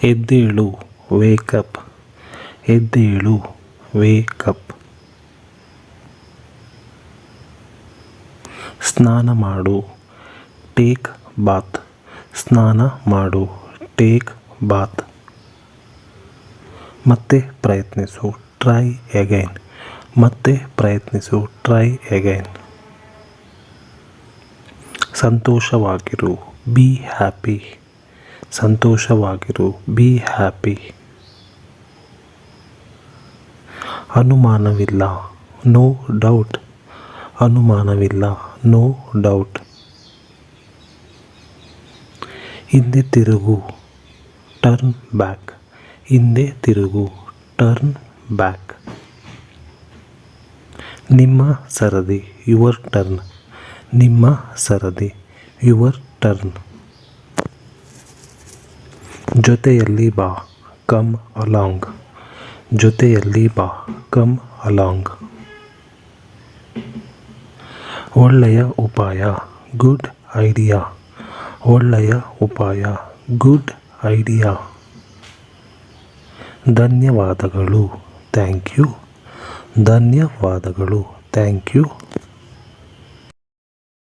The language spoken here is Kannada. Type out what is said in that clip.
ಎದ್ದೇಳು ವೇಕಪ್ ಎದ್ದೇಳು ವೇಕಪ್ ಸ್ನಾನ ಮಾಡು ಟೇಕ್ ಬಾತ್ ಸ್ನಾನ ಮಾಡು ಟೇಕ್ ಬಾತ್ ಮತ್ತೆ ಪ್ರಯತ್ನಿಸು ಟ್ರೈ ಎಗೈನ್ ಮತ್ತೆ ಪ್ರಯತ್ನಿಸು ಟ್ರೈ ಎಗೈನ್ ಸಂತೋಷವಾಗಿರು ಬಿ ಹ್ಯಾಪಿ ಸಂತೋಷವಾಗಿರು. ಬಿ ಹ್ಯಾಪಿ ಅನುಮಾನವಿಲ್ಲ. ನೋ ಡೌಟ್ ಅನುಮಾನವಿಲ್ಲ. ನೋ ಡೌಟ್ ಹಿಂದೆ ತಿರುಗು. ಟರ್ನ್ ಬ್ಯಾಕ್ ಹಿಂದೆ ತಿರುಗು. ಟರ್ನ್ ಬ್ಯಾಕ್ ನಿಮ್ಮ ಸರದಿ. ಯುವರ್ ಟರ್ನ್ ನಿಮ್ಮ ಸರದಿ. ಯುವರ್ ಟರ್ನ್ ಜೊತೆಯಲ್ಲಿ ಬಾ ಕಮ್ ಅಲಾಂಗ್ ಜೊತೆಯಲ್ಲಿ ಬಾ ಕಮ್ ಅಲಾಂಗ್ ಒಳ್ಳೆಯ ಉಪಾಯ ಗುಡ್ ಐಡಿಯಾ ಒಳ್ಳೆಯ ಉಪಾಯ ಗುಡ್ ಐಡಿಯಾ ಧನ್ಯವಾದಗಳು ಥ್ಯಾಂಕ್ ಯು ಧನ್ಯವಾದಗಳು ಥ್ಯಾಂಕ್ ಯು